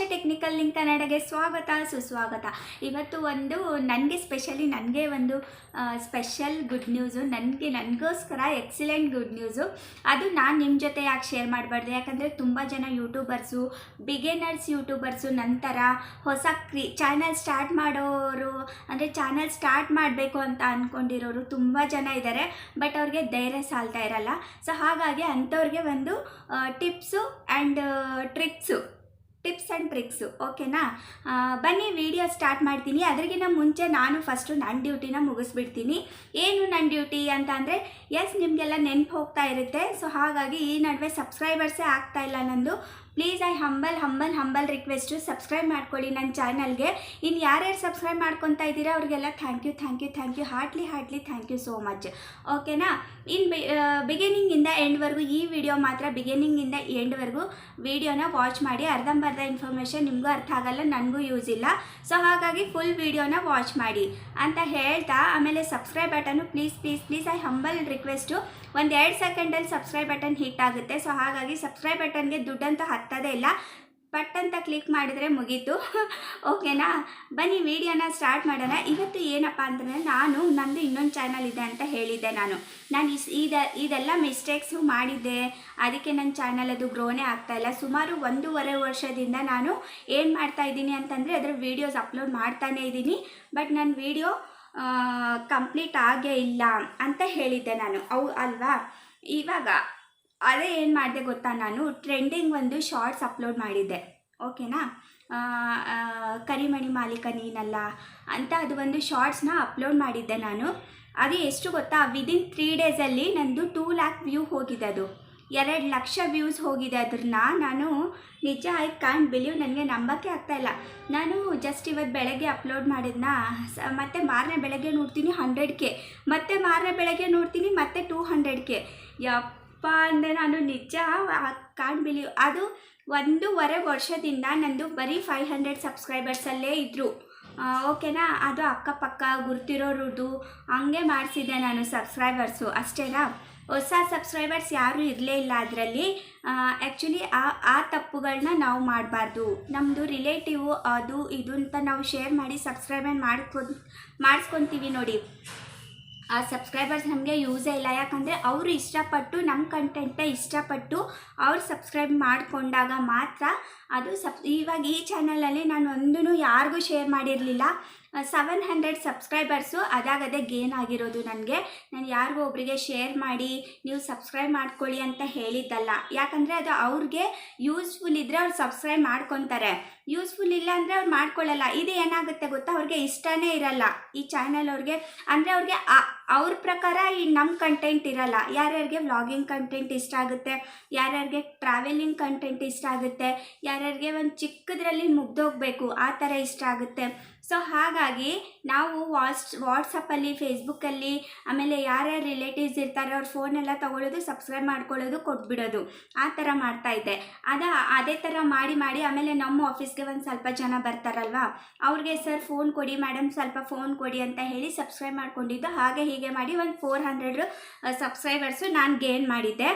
ಆಶಾ technical link ಕನ್ನಡಗೆ ಸ್ವಾಗತ, ಸುಸ್ವಾಗತ. ಇವತ್ತು ಒಂದು, ನನಗೆ ಸ್ಪೆಷಲಿ ನನಗೆ ಒಂದು ಸ್ಪೆಷಲ್ ಗುಡ್ ನ್ಯೂಸು ನನಗೆ, ನನಗೋಸ್ಕರ ಎಕ್ಸಲೆಂಟ್ ಗುಡ್ ನ್ಯೂಸು ಅದು ನಾನು ನಿಮ್ಮ ಜೊತೆ ಯಾಕೆ ಶೇರ್ ಮಾಡಬಾರ್ದು? ಯಾಕಂದರೆ ತುಂಬ ಜನ ಯೂಟ್ಯೂಬರ್ಸು ಬಿಗಿನರ್ಸ್ ಯೂಟ್ಯೂಬರ್ಸು ನಂತರ ಹೊಸ ಕ್ರಿ ಚಾನಲ್ ಸ್ಟಾರ್ಟ್ ಮಾಡೋರು, ಅಂದರೆ ಚಾನಲ್ ಸ್ಟಾರ್ಟ್ ಮಾಡಬೇಕು ಅಂತ ಅಂದ್ಕೊಂಡಿರೋರು ತುಂಬ ಜನ ಇದ್ದಾರೆ ಬಟ್ ಅವ್ರಿಗೆ ಧೈರ್ಯ ಸಾಲ್ತಾ ಇರಲ್ಲ. ಸೊ ಹಾಗಾಗಿ ಅಂಥವ್ರಿಗೆ ಒಂದು tips and tricks tips and tricks, ಓಕೆನಾ? ಬನ್ನಿ, ವಿಡಿಯೋ ಸ್ಟಾರ್ಟ್ ಮಾಡ್ತೀನಿ. ಅದರಿಗಿಂತ ಮುಂಚೆ ನಾನು ಫಸ್ಟು ನನ್ನ ಡ್ಯೂಟಿನ ಮುಗಿಸ್ಬಿಡ್ತೀನಿ. ಏನು ನನ್ನ ಡ್ಯೂಟಿ ಅಂತ ಅಂದರೆ ಎಸ್ ನಿಮಗೆಲ್ಲ ನೆನಪು ಹೋಗ್ತಾ ಇರುತ್ತೆ. ಸೊ ಹಾಗಾಗಿ ಈ ನಡುವೆ ಸಬ್ಸ್ಕ್ರೈಬರ್ಸೇ ಆಗ್ತಾ ಇಲ್ಲ ನಂದು. Please I humble humble humble request subscribe ಮಾಡ್ಕೊಳ್ಳಿ ನನ್ನ ಚಾನಲ್ಗೆ. ಇನ್ನು ಯಾರ್ಯಾರು ಸಬ್ಸ್ಕ್ರೈಬ್ ಮಾಡ್ಕೊತಾ ಇದ್ದೀರಾ ಅವ್ರಿಗೆಲ್ಲ thank you thank you thank you heartly heartly thank you so much ಓಕೆನಾ ಇನ್ ಬಿಗಿನಿಂಗಿಂದ ಎಂಡ್ವರೆಗೂ ಈ ವಿಡಿಯೋ ಮಾತ್ರ ಬಿಗಿನಿಂಗಿಂದ ಎಂಡ್ವರೆಗೂ ವಿಡಿಯೋನ ವಾಚ್ ಮಾಡಿ ಅರ್ಧಂಬರ್ಧ ಇನ್ಫಾರ್ಮೇಷನ್ ನಿಮಗೂ ಅರ್ಥ ಆಗಲ್ಲ, ನನಗೂ ಯೂಸ್ ಇಲ್ಲ. ಸೊ ಹಾಗಾಗಿ ಫುಲ್ ವಿಡಿಯೋನ ವಾಚ್ ಮಾಡಿ. ಅಂತ ಹೇಳ್ತಾ, ಆಮೇಲೆ subscribe button please please please I humble request ಒಂದು ಎರಡು ಸೆಕೆಂಡಲ್ಲಿ ಸಬ್ಸ್ಕ್ರೈಬ್ ಬಟನ್ ಹಿಟ್ ಆಗುತ್ತೆ. ಸೊ ಹಾಗಾಗಿ ಸಬ್ಸ್ಕ್ರೈಬ್ ಬಟನ್ಗೆ ದುಡ್ಡಂತೂ ಹತ್ತೋದೇ ಇಲ್ಲ. ಪಟ್ ಅಂತ ಕ್ಲಿಕ್ ಮಾಡಿದರೆ ಮುಗೀತು. ಓಕೆನಾ ಬನ್ನಿ ವಿಡಿಯೋನ ಸ್ಟಾರ್ಟ್ ಮಾಡೋಣ. ಇವತ್ತು ಏನಪ್ಪ ಅಂತಂದರೆ ನಾನು ನಂದು ಇನ್ನೊಂದು ಚಾನಲ್ ಇದೆ ಅಂತ ಹೇಳಿದ್ದೆ ನಾನು. ನಾನು ಇಸ್, ಇದ, ಇದೆಲ್ಲ ಮಿಸ್ಟೇಕ್ಸು ಮಾಡಿದ್ದೆ. ಅದಕ್ಕೆ ನನ್ನ ಚಾನಲ್ ಅದು ಗ್ರೋನೇ ಆಗ್ತಾಯಿಲ್ಲ ಸುಮಾರು ಒಂದೂವರೆ ವರ್ಷದಿಂದ ನಾನು ಏನು ಮಾಡ್ತಾ ಇದ್ದೀನಿ ಅಂತಂದರೆ ಅದರ ವೀಡಿಯೋಸ್ ಅಪ್ಲೋಡ್ ಮಾಡ್ತಾನೇ ಇದ್ದೀನಿ. ಬಟ್ ನನ್ನ ವೀಡಿಯೋ ಕಂಪ್ಲೀಟ್ ಆಗೇ ಇಲ್ಲ ಅಂತ ಹೇಳಿದ್ದೆ ನಾನು. ಅವು, ಅಲ್ವಾ? ಇವಾಗ ಅದೇ ಏನು ಮಾಡಿದೆ ಗೊತ್ತಾ ನಾನು ಟ್ರೆಂಡಿಂಗ್ ಒಂದು ಶಾರ್ಟ್ಸ್ ಅಪ್ಲೋಡ್ ಮಾಡಿದ್ದೆ. ಓಕೆನಾ ಕರಿಮಣಿ ಮಾಲೀಕ ನೀನಲ್ಲ ಅಂತ ಅದು ಒಂದು ಶಾರ್ಟ್ಸ್ನ ಅಪ್ಲೋಡ್ ಮಾಡಿದ್ದೆ ನಾನು. ಅದು ಎಷ್ಟು ಗೊತ್ತಾ? ವಿದಿನ್ ತ್ರೀ ಡೇಸಲ್ಲಿ ನಂದು ಟೂ ಲ್ಯಾಕ್ ವ್ಯೂ ಹೋಗಿದೆ ಅದು. ಎರಡು ಲಕ್ಷ ವ್ಯೂಸ್ ಹೋಗಿದೆ ಅದ್ರನ್ನ ನಾನು ನಿಜ ಐ ಕಾಂಟ್ ಬಿಲೀವ್ ನನಗೆ ನಂಬಕ್ಕೆ ಆಗ್ತಾಯಿಲ್ಲ ನಾನು ಜಸ್ಟ್ ಇವತ್ತು ಬೆಳಗ್ಗೆ ಅಪ್ಲೋಡ್ ಮಾಡಿದ್ನ ಮತ್ತೆ ಮಾರನೇ ಬೆಳಗ್ಗೆ ನೋಡ್ತೀನಿ ಹಂಡ್ರೆಡ್ ಕೆ ಮತ್ತೆ ಮಾರನೇ ಬೆಳಗ್ಗೆ ನೋಡ್ತೀನಿ, ಮತ್ತೆ ಟೂ ಹಂಡ್ರೆಡ್ ಕೆ ಯಪ್ಪ ಅಂದರೆ ನಾನು ನಿಜ ಕಾಣ್ ಬಿಲಿ ಅದು ಒಂದೂವರೆ ವರ್ಷದಿಂದ ನಂದು ಬರೀ ಫೈವ್ ಹಂಡ್ರೆಡ್ ಸಬ್ಸ್ಕ್ರೈಬರ್ಸಲ್ಲೇ ಇದ್ದರು ಓಕೆನಾ? ಅದು ಅಕ್ಕಪಕ್ಕ ಗುರ್ತಿರೋರುದು, ಹಂಗೆ ಮಾಡಿಸಿದ್ದೆ ನಾನು ಸಬ್ಸ್ಕ್ರೈಬರ್ಸು ಅಷ್ಟೇನಾ? ಹೊಸ ಸಬ್ಸ್ಕ್ರೈಬರ್ಸ್ ಯಾರೂ ಇರಲೇ ಇಲ್ಲ ಅದರಲ್ಲಿ. ಆ್ಯಕ್ಚುಲಿ ಆ ಆ ತಪ್ಪುಗಳನ್ನ ನಾವು ಮಾಡಬಾರ್ದು. ನಮ್ಮದು ರಿಲೇಟಿವ್ ಅದು, ಇದು ಅಂತ ನಾವು ಶೇರ್ ಮಾಡಿ ಸಬ್ಸ್ಕ್ರೈಬ್ ಮಾಡ್ಕೊ ಮಾಡಿಸ್ಕೊತೀವಿ ನೋಡಿ. ಆ ಸಬ್ಸ್ಕ್ರೈಬರ್ಸ್ ನಮಗೆ ಯೂಸೇ ಇಲ್ಲ. ಯಾಕಂದರೆ ಅವರು ಇಷ್ಟಪಟ್ಟು ನಮ್ಮ ಕಂಟೆಂಟೇ ಇಷ್ಟಪಟ್ಟು ಅವ್ರು ಸಬ್ಸ್ಕ್ರೈಬ್ ಮಾಡಿಕೊಂಡಾಗ ಮಾತ್ರ ಅದು ಸಬ್, ಇವಾಗ ಈ ಚಾನಲಲ್ಲಿ ನಾನು ಒಂದೂ ಯಾರಿಗೂ ಶೇರ್ ಮಾಡಿರಲಿಲ್ಲ. ಸೆವೆನ್ ಹಂಡ್ರೆಡ್ ಸಬ್ಸ್ಕ್ರೈಬರ್ಸು ಅದಾಗದೇ ಗೇನ್ ಆಗಿರೋದು ನನಗೆ. ನಾನು ಯಾರಿಗೂ ಒಬ್ಬರಿಗೆ ಶೇರ್ ಮಾಡಿ, ನೀವು ಸಬ್ಸ್ಕ್ರೈಬ್ ಮಾಡ್ಕೊಳ್ಳಿ ಅಂತ ಹೇಳಿದ್ದಲ್ಲ. ಯಾಕಂದರೆ ಅದು ಅವ್ರಿಗೆ ಯೂಸ್ಫುಲ್ ಇದ್ದರೆ ಅವ್ರು ಸಬ್ಸ್ಕ್ರೈಬ್ ಮಾಡ್ಕೊತಾರೆ. ಯೂಸ್ಫುಲ್ ಇಲ್ಲ ಅಂದರೆ ಅವ್ರು ಮಾಡ್ಕೊಳ್ಳಲ್ಲ. ಇದು ಏನಾಗುತ್ತೆ ಗೊತ್ತಾ? ಅವ್ರಿಗೆ ಇಷ್ಟನೇ ಇರಲ್ಲ. ಈ ಚಾನಲ್ ಅವ್ರಿಗೆ, ಅಂದರೆ ಅವ್ರಿಗೆ ಅವ್ರ ಪ್ರಕಾರ ಈ ನಮ್ಮ ಕಂಟೆಂಟ್ ಇರಲ್ಲ. ಯಾರ್ಯಾರಿಗೆ ವ್ಲಾಗಿಂಗ್ ಕಂಟೆಂಟ್ ಇಷ್ಟ ಆಗುತ್ತೆ, ಯಾರ್ಯಾರಿಗೆ ಟ್ರಾವೆಲಿಂಗ್ ಕಂಟೆಂಟ್ ಇಷ್ಟ ಆಗುತ್ತೆ ಯಾರ್ಯಾರಿಗೆ ಒಂದು ಚಿಕ್ಕದ್ರಲ್ಲಿ ಮುಗ್ದೋಗ್ಬೇಕು ಆ ಥರ ಇಷ್ಟ ಆಗುತ್ತೆ. ಸೊ ಹಾಗಾಗಿ ನಾವು ವಾಟ್ಸ್ ವಾಟ್ಸಪ್ಪಲ್ಲಿ ಫೇಸ್ಬುಕ್ಕಲ್ಲಿ ಆಮೇಲೆ ಯಾರ್ಯಾರು ರಿಲೇಟಿವ್ಸ್ ಇರ್ತಾರೆ ಅವ್ರ ಫೋನೆಲ್ಲ ತೊಗೊಳ್ಳೋದು ಸಬ್ಸ್ಕ್ರೈಬ್ ಮಾಡ್ಕೊಳ್ಳೋದು, ಕೊಟ್ಬಿಡೋದು. ಆ ಥರ ಮಾಡ್ತಾ ಇದ್ದೆ. ಅದ, ಅದೇ ಥರ ಮಾಡಿ ಮಾಡಿ ಆಮೇಲೆ ನಮ್ಮ ಆಫೀಸ್ಗೆ ಒಂದು ಸ್ವಲ್ಪ ಜನ ಬರ್ತಾರಲ್ವಾ? ಅವ್ರಿಗೆ ಸರ್ ಫೋನ್ ಕೊಡಿ ಮೇಡಮ್ ಸ್ವಲ್ಪ ಫೋನ್ ಕೊಡಿ ಅಂತ ಹೇಳಿ ಸಬ್ಸ್ಕ್ರೈಬ್ ಮಾಡ್ಕೊಂಡಿದ್ದು. ಹಾಗೆ ಹೀಗೆ ಮಾಡಿ ಒಂದು ಫೋರ್ ಹಂಡ್ರೆಡು ಸಬ್ಸ್ಕ್ರೈಬರ್ಸು ನಾನು ಗೇನ್ ಮಾಡಿದ್ದೆ.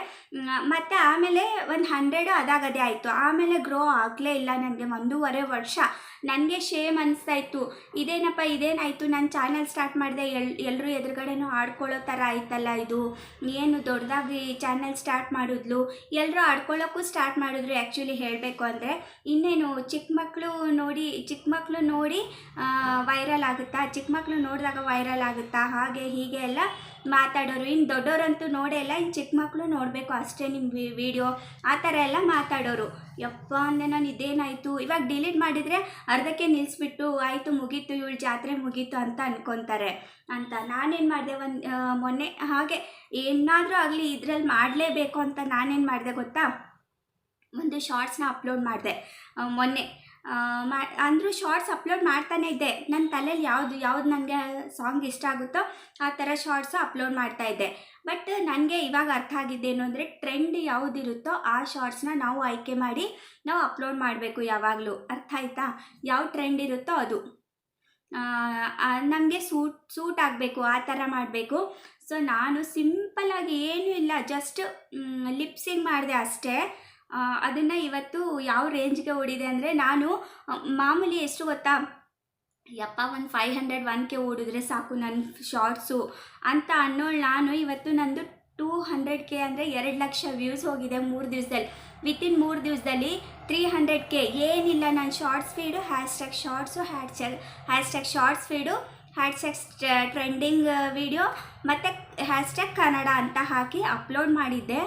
ಮತ್ತು ಆಮೇಲೆ ಒಂದು ಹಂಡ್ರೆಡು ಅದಾಗದೇ ಆಯಿತು. ಆಮೇಲೆ ಗ್ರೋ ಆಗಲೇ ಇಲ್ಲ ನನಗೆ ಒಂದೂವರೆ ವರ್ಷ. ನನಗೆ ಶೇಮ್ ಅನಿಸ್ತಾ ಇತ್ತು. ಇದೇನಪ್ಪ, ಇದೇನಾಯಿತು? ನಾನು ಚಾನಲ್ ಸ್ಟಾರ್ಟ್ ಮಾಡಿದೆ ಎಲ್ ಎಲ್ಲರೂ ಎದುರುಗಡೆನೂ ಆಡ್ಕೊಳ್ಳೋ ಥರ ಆಯ್ತಲ್ಲ ಇದು? ಏನು ದೊಡ್ಡದಾಗಿ ಚಾನಲ್ ಸ್ಟಾರ್ಟ್ ಮಾಡಿದ್ಲು? ಎಲ್ಲರೂ ಆಡ್ಕೊಳ್ಳೋಕ್ಕೂ ಸ್ಟಾರ್ಟ್ ಮಾಡಿದ್ರು ಆ್ಯಕ್ಚುಲಿ ಹೇಳಬೇಕು ಅಂದರೆ. ಇನ್ನೇನು ಚಿಕ್ಕ ಮಕ್ಕಳು ನೋಡಿ ಚಿಕ್ಕ ಮಕ್ಕಳು ನೋಡಿ ವೈರಲ್ ಆಗುತ್ತಾ? ಚಿಕ್ಕ ಮಕ್ಕಳು ನೋಡಿದಾಗ ವೈರಲ್ ಆಗುತ್ತಾ? ಹಾಗೆ ಹೀಗೆ ಎಲ್ಲ ಮಾತಾಡೋರು. ಇನ್ನು ದೊಡ್ಡವರಂತೂ ನೋಡೇ ಇಲ್ಲ ಇನ್ನು ಚಿಕ್ಕ ಮಕ್ಕಳು ನೋಡಬೇಕು ಅಷ್ಟೇ ನಿಮ್ಮ ವಿಡಿಯೋ. ಆ ಥರ ಎಲ್ಲ ಮಾತಾಡೋರು. ಯಪ್ಪ ಅಂದೆ ನಾನು ಇದೇನಾಯಿತು? ಇವಾಗ ಡಿಲೀಟ್ ಮಾಡಿದರೆ ಅರ್ಧಕ್ಕೆ ನಿಲ್ಲಿಸ್ಬಿಟ್ಟು ಆಯಿತು, ಮುಗೀತು, ಇವಳು ಜಾತ್ರೆ ಮುಗೀತು ಅಂತ ಅಂದ್ಕೊತಾರೆ ಅಂತ ನಾನೇನು ಮಾಡಿದೆ ಒಂದು ಮೊನ್ನೆ ಹಾಗೆ ಏನಾದರೂ ಆಗಲಿ ಇದರಲ್ಲಿ ಮಾಡಲೇಬೇಕು ಅಂತ ನಾನೇನು ಮಾಡಿದೆ ಗೊತ್ತಾ? ಒಂದು ಶಾರ್ಟ್ಸ್ನ ಅಪ್ಲೋಡ್ ಮಾಡಿದೆ. ಮೊನ್ನೆ. ಮಾ, ಅಂದರೂ ಶಾರ್ಟ್ಸ್ ಅಪ್ಲೋಡ್ ಮಾಡ್ತಾನೆ ಇದ್ದೆ. ನನ್ನ ತಲೆಯಲ್ಲಿ ಯಾವುದು, ಯಾವ್ದು ನನಗೆ ಸಾಂಗ್ ಇಷ್ಟ ಆಗುತ್ತೋ ಆ ಥರ ಶಾರ್ಟ್ಸು ಅಪ್ಲೋಡ್ ಮಾಡ್ತಾ ಇದ್ದೆ. ಬಟ್ ನನಗೆ ಇವಾಗ ಅರ್ಥ ಆಗಿದ್ದೇನು ಅಂದರೆ ಟ್ರೆಂಡ್ ಯಾವುದಿರುತ್ತೋ ಆ ಶಾರ್ಟ್ಸ್ನ ನಾವು ಆಯ್ಕೆ ಮಾಡಿ ನಾವು ಅಪ್ಲೋಡ್ ಮಾಡಬೇಕು ಯಾವಾಗಲೂ. ಅರ್ಥ ಆಯ್ತಾ? ಯಾವ ಟ್ರೆಂಡ್ ಇರುತ್ತೋ ಅದು. ನಮಗೆ ಸೂಟ್ ಸೂಟ್ ಆಗಬೇಕು, ಆ ಥರ ಮಾಡಬೇಕು. ಸೊ ನಾನು ಸಿಂಪಲಾಗಿ ಏನೂ ಇಲ್ಲ ಜಸ್ಟ್ ಲಿಪ್ಸಿಂಗ್ ಮಾಡಿದೆ ಅಷ್ಟೇ. ಅದನ್ನು ಇವತ್ತು ಯಾವ ರೇಂಜ್ಗೆ ಓಡಿದೆ ಅಂದರೆ ನಾನು ಮಾಮೂಲಿ ಎಷ್ಟು ಗೊತ್ತಾ? ಯಪ್ಪ, ಒಂದು ಫೈವ್ ಹಂಡ್ರೆಡ್ ಒನ್ ಕೆ ಓಡಿದ್ರೆ ಸಾಕು ನನ್ನ ಶಾರ್ಟ್ಸು ಅಂತ ಅನ್ನೋಳು ನಾನು ಇವತ್ತು ನಂದು ಟೂ ಹಂಡ್ರೆಡ್ ಕೆ ಅಂದರೆ ಎರಡು ಲಕ್ಷ ವ್ಯೂಸ್ ಹೋಗಿದೆ ಮೂರು ದಿವಸದಲ್ಲಿ. ವಿತಿನ್ ಮೂರು ದಿವಸದಲ್ಲಿ ತ್ರೀ ಹಂಡ್ರೆಡ್ ಕೆ ಏನಿಲ್ಲ ನನ್ನ shorts feed hashtag shorts hashtag hashtag shorts feed hashtag trending video ಮತ್ತು ಹ್ಯಾಶ್ಟ್ಯಾಗ್ ಕನ್ನಡ ಅಂತ ಹಾಕಿ ಅಪ್ಲೋಡ್ ಮಾಡಿದ್ದೆ.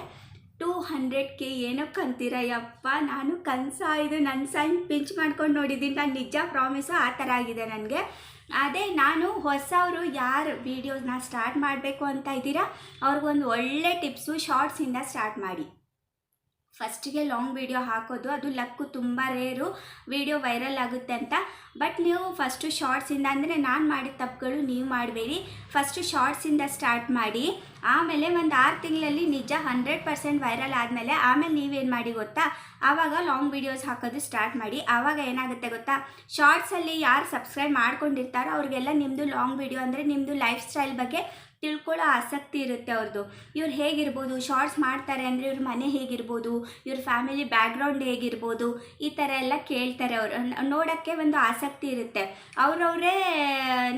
ಟೂ ಹಂಡ್ರೆಡ್ ಕೆ ಏನಕ್ಕೆ ಅಂತೀರ ಯಪ್ಪ ನಾನು ಕನಸ ಇದು ನನ್ನ ಸೈನ್ ಪಿಂಚ್ ಮಾಡ್ಕೊಂಡು ನೋಡಿದ್ದೀನಿ ನಾನು ನಿಜ ಪ್ರಾಮಿಸು ಆ ಥರ ಆಗಿದೆ ನನಗೆ. ಅದೇ ನಾನು ಹೊಸವರು ಯಾರು ವೀಡಿಯೋಸ್ನ ಸ್ಟಾರ್ಟ್ ಮಾಡಬೇಕು ಅಂತ ಇದ್ದೀರಾ, ಅವ್ರಿಗೊಂದು ಒಳ್ಳೆ ಟಿಪ್ಸು ಶಾರ್ಟ್ಸಿಂದ ಸ್ಟಾರ್ಟ್ ಮಾಡಿ. ಫಸ್ಟಿಗೆ ಲಾಂಗ್ ವೀಡಿಯೋ ಹಾಕೋದು, ಅದು ಲಕ್ಕು ತುಂಬ ರೇರು, ವೀಡಿಯೋ ವೈರಲ್ ಆಗುತ್ತೆ ಅಂತ. ಬಟ್ ನೀವು ಫಸ್ಟು ಶಾರ್ಟ್ಸಿಂದ ಅಂದರೆ ನಾನು ಮಾಡಿದ ತಪ್ಪುಗಳು ನೀವು ಮಾಡಬೇಡಿ. ಫಸ್ಟು ಶಾರ್ಟ್ಸಿಂದ ಸ್ಟಾರ್ಟ್ ಮಾಡಿ. ಆಮೇಲೆ ಒಂದು ಆರು ತಿಂಗಳಲ್ಲಿ ನಿಜ ಹಂಡ್ರೆಡ್ ಪರ್ಸೆಂಟ್ ವೈರಲ್ ಆದಮೇಲೆ ಆಮೇಲೆ ನೀವೇನು ಮಾಡಿ ಗೊತ್ತಾ? ಆವಾಗ ಲಾಂಗ್ ವೀಡಿಯೋಸ್ ಹಾಕೋದು ಸ್ಟಾರ್ಟ್ ಮಾಡಿ. ಆವಾಗ ಏನಾಗುತ್ತೆ ಗೊತ್ತಾ? ಶಾರ್ಟ್ಸಲ್ಲಿ ಯಾರು ಸಬ್ಸ್ಕ್ರೈಬ್ ಮಾಡ್ಕೊಂಡಿರ್ತಾರೋ ಅವ್ರಿಗೆಲ್ಲ ನಿಮ್ಮದು ಲಾಂಗ್ ವೀಡಿಯೋ ಅಂದರೆ ನಿಮ್ಮದು ಲೈಫ್ ಸ್ಟೈಲ್ ಬಗ್ಗೆ ತಿಳ್ಕೊಳ್ಳೋ ಆಸಕ್ತಿ ಇರುತ್ತೆ ಅವ್ರದ್ದು ಇವ್ರು ಹೇಗಿರ್ಬೋದು ಶಾರ್ಟ್ಸ್ ಮಾಡ್ತಾರೆ ಅಂದರೆ ಇವ್ರ ಮನೆ ಹೇಗಿರ್ಬೋದು, ಇವ್ರ ಫ್ಯಾಮಿಲಿ ಬ್ಯಾಕ್ಗ್ರೌಂಡ್ ಹೇಗಿರ್ಬೋದು, ಈ ಥರ ಎಲ್ಲ ಕೇಳ್ತಾರೆ ಅವರು. ನೋಡೋಕ್ಕೆ ಒಂದು ಆಸಕ್ತಿ ಇರುತ್ತೆ. ಅವರವರೇ,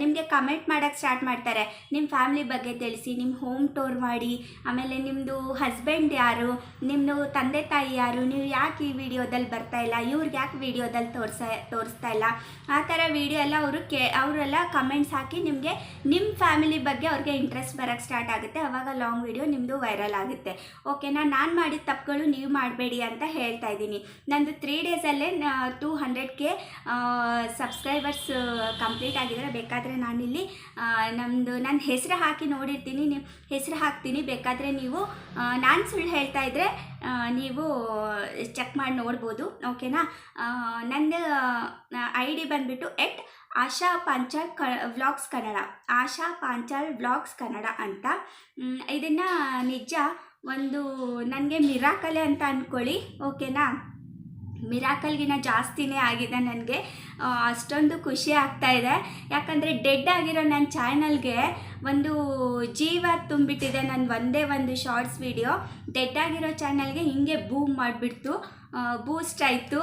ನಿಮಗೆ ಕಮೆಂಟ್ ಮಾಡೋಕ್ಕೆ ಸ್ಟಾರ್ಟ್ ಮಾಡ್ತಾರೆ. ನಿಮ್ಮ ಫ್ಯಾಮಿಲಿ ಬಗ್ಗೆ ತಿಳಿಸಿ ನಿಮ್ಮ ಹೋಮ್ ಟೂರ್ ಮಾಡಿ, ಆಮೇಲೆ ನಿಮ್ಮದು ಹಸ್ಬೆಂಡ್ ಯಾರು ನಿಮ್ಮದು ತಂದೆ ತಾಯಿ ಯಾರು, ನೀವು ಯಾಕೆ ಈ ವಿಡಿಯೋದಲ್ಲಿ ಬರ್ತಾ ಇಲ್ಲ, ಇವ್ರಿಗೆ ಯಾಕೆ ವಿಡಿಯೋದಲ್ಲಿ ತೋರಿಸ, ತೋರಿಸ್ತಾ ಇಲ್ಲ? ಆ ಥರ ವಿಡಿಯೋ ಎಲ್ಲ ಅವರು ಕೇ, ಅವರೆಲ್ಲ ಕಮೆಂಟ್ಸ್ ಹಾಕಿ ನಿಮಗೆ ನಿಮ್ಮ ಫ್ಯಾಮಿಲಿ ಬಗ್ಗೆ ಅವ್ರಿಗೆ ಇಂಟ್ರೆಸ್ಟ್ ಬರೋಕ್ಕೆ ಸ್ಟಾರ್ಟ್ ಆಗುತ್ತೆ ಆವಾಗ ಲಾಂಗ್ ವಿಡಿಯೋ ನಿಮ್ಮದು ವೈರಲ್ ಆಗುತ್ತೆ. ಓಕೆನಾ ನಾನು ಮಾಡಿದ ತಪ್ಪುಗಳು ನೀವು ಮಾಡಬೇಡಿ ಅಂತ ಹೇಳ್ತಾ ಇದ್ದೀನಿ. ನಂದು ತ್ರೀ ಡೇಸಲ್ಲೇ ಟೂ ಹಂಡ್ರೆಡ್ಗೆ ಸಬ್ಸ್ಕ್ರೈಬರ್ಸ್ ಕಂಪ್ಲೀಟ್ ಆಗಿದ್ದಾರೆ ಬೇಕಾದರೆ ನಾನಿಲ್ಲಿ ನಮ್ಮದು ನನ್ನ ಹೆಸರು ಹಾಕಿ ನೋಡಿರ್ತೀನಿ, ನೀವು ಹೆಸರು ಹಾಕ್ತೀನಿ, ಬೇಕಾದರೆ ನೀವು ನಾನು ಸುಳ್ಳು ಹೇಳ್ತಾ ಇದ್ದರೆ ನೀವು ಚೆಕ್ ಮಾಡಿ ನೋಡ್ಬೋದು. ಓಕೆನಾ ನಂದು ಐ ಡಿ ಬಂದುಬಿಟ್ಟು ಎಟ್ ಆಶಾ ಪಾಂಚಾಳ್ ಕ, ವ್ಲಾಗ್ಸ್ ಕನ್ನಡ. ಆಶಾ ಪಾಂಚಾಳ್ ವ್ಲಾಗ್ಸ್ ಕನ್ನಡ ಅಂತ. ಇದನ್ನು ನಿಜ ಒಂದು ನನಗೆ ಮಿರಾಕಲೆ ಅಂತ ಅಂದ್ಕೊಳ್ಳಿ ಓಕೆನಾ? ಮಿರಾಕಲ್ಗಿನ ಜಾಸ್ತಿನೇ ಆಗಿದೆ ನನಗೆ. ಅಷ್ಟೊಂದು ಖುಷಿ ಆಗ್ತಾ ಇದೆ. ಯಾಕಂದರೆ ಡೆಡ್ ಆಗಿರೋ ನನ್ನ ಚಾನಲ್ಗೆ ಒಂದು ಜೀವ ತುಂಬಿಟ್ಟಿದೆ ನನ್ನ ಒಂದೇ ಒಂದು ಶಾರ್ಟ್ಸ್ ವಿಡಿಯೋ ಡೆಡ್ ಆಗಿರೋ ಚಾನಲ್ಗೆ ಹಿಂಗೆ ಬೂಮ್ ಮಾಡಿಬಿಡ್ತು. ಬೂಸ್ಟ್ ಆಯಿತು.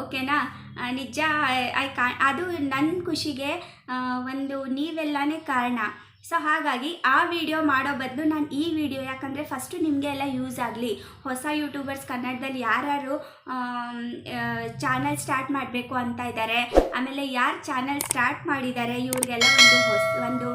ಓಕೆನಾ ನಿಜ ಅದು ನನ್ನ ಖುಷಿಗೆ ಒಂದು ನೀವೆಲ್ಲನೇ ಕಾರಣ. ಸೊ ಹಾಗಾಗಿ ಆ ವಿಡಿಯೋ ಮಾಡೋ ಬದಲು ನಾನು ಈ ವಿಡಿಯೋ ಯಾಕಂದರೆ ಫಸ್ಟು ನಿಮಗೆ ಎಲ್ಲ ಯೂಸ್ ಆಗಲಿ. ಹೊಸ ಯೂಟ್ಯೂಬರ್ಸ್ ಕನ್ನಡದಲ್ಲಿ ಯಾರ್ಯಾರು ಚಾನಲ್ ಸ್ಟಾರ್ಟ್ ಮಾಡಬೇಕು ಅಂತ ಇದ್ದಾರೆ ಆಮೇಲೆ ಯಾರು ಚಾನಲ್ ಸ್ಟಾರ್ಟ್ ಮಾಡಿದ್ದಾರೆ ಇವ್ರಿಗೆಲ್ಲ ಒಂದು ಹೊಸ, ಒಂದು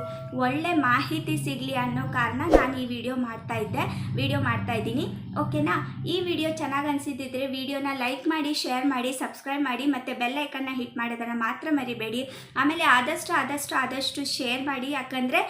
ಒಳ್ಳೆ ಮಾಹಿತಿ ಸಿಗಲಿ ಅನ್ನೋ ಕಾರಣ ನಾನು ಈ ವಿಡಿಯೋ ಮಾಡ್ತಾ ಇದ್ದೆ. ವಿಡಿಯೋ ಮಾಡ್ತಾ ಇದ್ದೀನಿ. ಓಕೆನಾ ಈ ವಿಡಿಯೋ ಚೆನ್ನಾಗಿ ಅನಿಸಿದ್ದಿದ್ರೆ ವಿಡಿಯೋನ ಲೈಕ್ ಮಾಡಿ ಶೇರ್ ಮಾಡಿ ಸಬ್ಸ್ಕ್ರೈಬ್ ಮಾಡಿ, ಮತ್ತು ಬೆಲ್ ಐಕನ್ನ ಹಿಟ್ ಮಾಡೋದನ್ನು ಮಾತ್ರ ಮರಿಬೇಡಿ. ಆಮೇಲೆ ಆದಷ್ಟು ಆದಷ್ಟು ಆದಷ್ಟು ಶೇರ್ ಮಾಡಿ. ಯಾಕಂದರೆ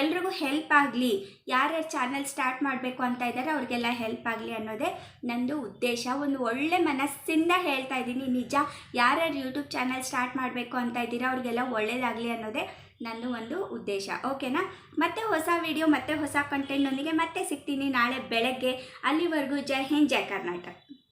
ಎಲ್ರಿಗೂ ಹೆಲ್ಪ್ ಆಗಲಿ. ಯಾರ್ಯಾರು ಚಾನಲ್ ಸ್ಟಾರ್ಟ್ ಮಾಡಬೇಕು ಅಂತ ಇದ್ದಾರೆ ಅವ್ರಿಗೆಲ್ಲ ಹೆಲ್ಪ್ ಆಗಲಿ ಅನ್ನೋದೇ ನಂದು ಉದ್ದೇಶ. ಒಂದು ಒಳ್ಳೆ ಮನಸ್ಸಿಂದ ಹೇಳ್ತಾ ಇದ್ದೀನಿ. ನಿಜ ಯಾರ್ಯಾರು ಯೂಟ್ಯೂಬ್ ಚಾನಲ್ ಸ್ಟಾರ್ಟ್ ಮಾಡಬೇಕು ಅಂತ ಇದ್ದೀರಾ ಅವ್ರಿಗೆಲ್ಲ ಒಳ್ಳೇದಾಗಲಿ ಅನ್ನೋದೇ ನಂದು ಒಂದು ಉದ್ದೇಶ. ಓಕೆನಾ ಮತ್ತೆ ಹೊಸ ವಿಡಿಯೋ ಮತ್ತೆ ಹೊಸ ಕಂಟೆಂಟ್ನೊಂದಿಗೆ ಮತ್ತೆ ಸಿಗ್ತೀನಿ. ನಾಳೆ ಬೆಳಗ್ಗೆ ಅಲ್ಲಿವರೆಗೂ ಜೈ ಹಿಂದ್, ಜೈ ಕರ್ನಾಟಕ.